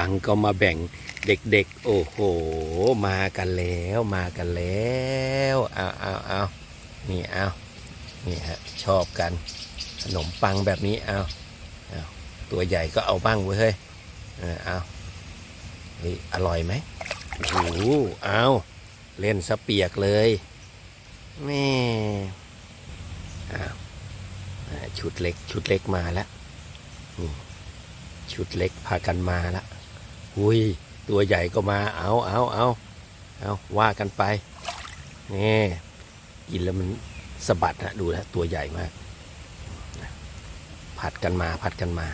ปังก็มาแบ่งเด็กๆ โอ้โห มากันแล้วมากันแล้วเอาเอาเอานี่เอานี่ฮะชอบกัน ขนมปังแบบนี้เอาเอาตัวใหญ่ก็เอาบ้างเว้ยเฮ้ยเออเอาเฮ้ยอร่อยไหมโอ้โหเอาเล่นสะเปียกเลยแม่อ้าวอ่าชุดเล็กชุดเล็กมาแล้วนี่ชุดเล็กพากันมาแล้ว หุยตัวใหญ่ก็มาเอาเอาเอาเอาว่ากันไปนี่กินแล้วมันสะบัดนะดูนะตัวใหญ่มาก ผัดกันมาผัดกันมา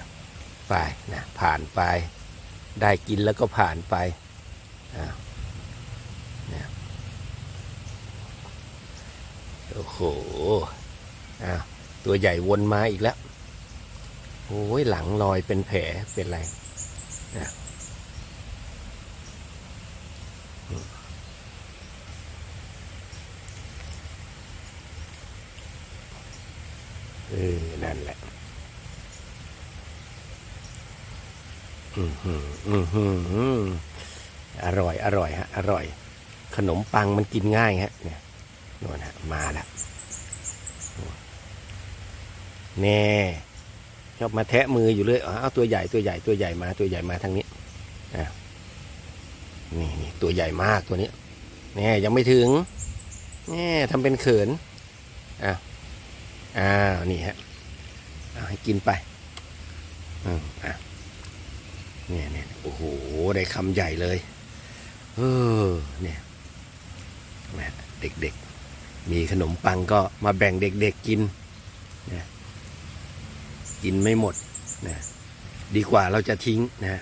ไปนะผ่านไป ได้กินแล้วก็ผ่านไปอ้าวนะโอ้โหอ้าวตัวใหญ่วนมาอีกแล้วโอ้ยหลังลอยเป็นแผลเป็นไร เออ นั่นแหละ อือหืออือหืออร่อย อร่อยฮะ อร่อย ขนมปังมันกินง่ายฮะ เนี่ยน่นฮะ มาแล้วแน่ชอบมาแทะมืออยู่เลย เอาตัวใหญ่ตัวใหญ่ตัวใหญ่มาตัวใหญ่มาทางนี้ นี่นี่ตัวใหญ่มากตัวนี้แน่ยังไม่ถึงแน่ทำเป็นเขินอะอ้าวนี่ฮะให้กินไปอืมอะเนี่ยเนี่ยโอ้โหได้คำใหญ่เลยเออเนี่ยแหม่เด็กๆ มีขนมปังก็มาแบ่งเด็กๆกินนะกินไม่หมดนะดีกว่าเราจะทิ้งนะ